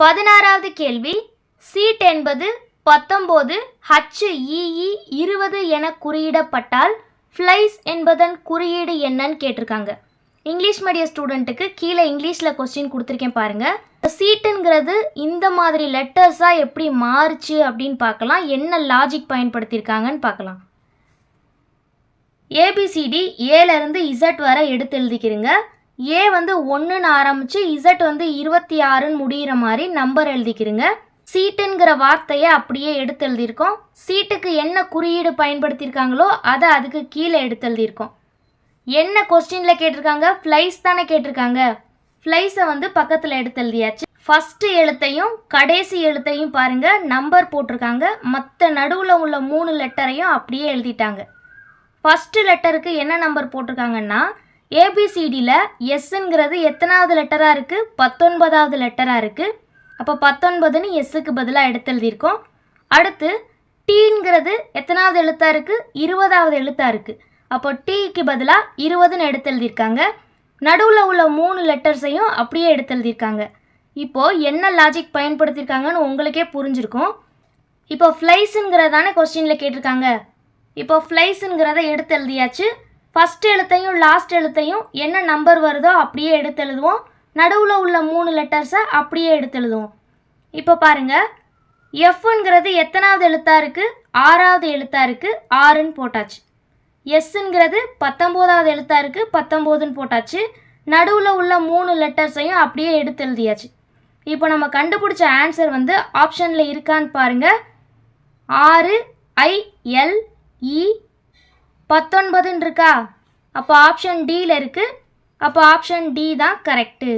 பதினாறாவது கேள்வி. சீட் என்பது பத்தொம்போது ஹச்இஇ இருபது என குறியிடப்பட்டால் ஃப்ளைஸ் என்பதன் குறியீடு என்னன்னு கேட்டிருக்காங்க. இங்கிலீஷ் மீடியம் ஸ்டூடெண்ட்டுக்கு கீழே இங்கிலீஷில் கொஸ்டின் கொடுத்துருக்கேன் பாருங்கள் சீட்டுங்கிறது இந்த மாதிரி லெட்டர்ஸாக எப்படி மாறுச்சு அப்படின்னு பார்க்கலாம். என்ன லாஜிக் பயன்படுத்தியிருக்காங்கன்னு பார்க்கலாம். ஏபிசிடி ஏலேருந்து இசட் வரை எடுத்து எழுதிக்கிறீங்க. ஏ வந்து ஒன்றுன்னு ஆரம்பித்து இசட் வந்து இருபத்தி ஆறுன்னு முடிகிற மாதிரி நம்பர் எழுதிக்கிறீங்க. சீட்டுங்கிற வார்த்தையை அப்படியே எடுத்து எழுதியிருக்கோம். சீட்டுக்கு என்ன குறியீடு பயன்படுத்தியிருக்காங்களோ அதை அதுக்கு கீழே எடுத்து எழுதியிருக்கோம். என்ன கொஸ்டினில் கேட்டிருக்காங்க? ஃப்ளைஸ் தானே கேட்டிருக்காங்க. ஃப்ளைஸை வந்து பக்கத்தில் எடுத்து எழுதியாச்சு. ஃபஸ்ட்டு எழுத்தையும் கடைசி எழுத்தையும் பாருங்கள் நம்பர் போட்டிருக்காங்க. மற்ற நடுவில் உள்ள மூணு லெட்டரையும் அப்படியே எழுதிட்டாங்க. ஃபஸ்ட்டு லெட்டருக்கு என்ன நம்பர் போட்டிருக்காங்கன்னா ஏபிசிடியில் எஸ்ஸுங்கிறது எத்தனாவது லெட்டராக இருக்குது பத்தொன்பதாவது லெட்டராக இருக்குது அப்போ பத்தொன்பதுன்னு எஸ்ஸுக்கு பதிலாக எடுத்து எழுதியிருக்கோம். அடுத்து டீங்கிறது எத்தனாவது எழுத்தாக இருக்குது இருபதாவது எழுத்தாக இருக்குது அப்போ டீக்கு பதிலாக இருபதுன்னு எடுத்து எழுதியிருக்காங்க. நடுவில் உள்ள மூணு லெட்டர்ஸையும் அப்படியே எடுத்து எழுதியிருக்காங்க. இப்போது என்ன லாஜிக் பயன்படுத்தியிருக்காங்கன்னு உங்களுக்கே புரிஞ்சிருக்கும். இப்போ ஃப்ளைஸுங்கிறதானே கொஸ்டினில் கேட்டிருக்காங்க. இப்போ ஃப்ளைஸுங்கிறத எடுத்து எழுதியாச்சு. ஃபஸ்ட் எழுத்தையும் லாஸ்ட் எழுத்தையும் என்ன நம்பர் வருதோ அப்படியே எடுத்து எழுதுவோம் நடுவில் உள்ள மூணு லெட்டர்ஸை அப்படியே எடுத்து எழுதுவோம் இப்போ பாருங்கள் எஃப்ங்கிறது எத்தனாவது எழுத்தாக இருக்குது ஆறாவது எழுத்தாக இருக்குது ஆறுன்னு போட்டாச்சு. எஸ்ஸுங்கிறது பத்தொம்போதாவது எழுத்தாக இருக்குது பத்தொம்போதுன்னு போட்டாச்சு. நடுவில் உள்ள மூணு லெட்டர்ஸையும் அப்படியே எடுத்து எழுதியாச்சு இப்போ நம்ம கண்டுபிடிச்ச ஆன்சர் வந்து ஆப்ஷனில் இருக்கான்னு பாருங்கள் ஆறு ஐ எல் இ பத்தொன்பதுன்னு இருக்கா அப்போ ஆப்ஷன் டியில் இருக்குது அப்போ ஆப்ஷன் டி தான் கரெக்டு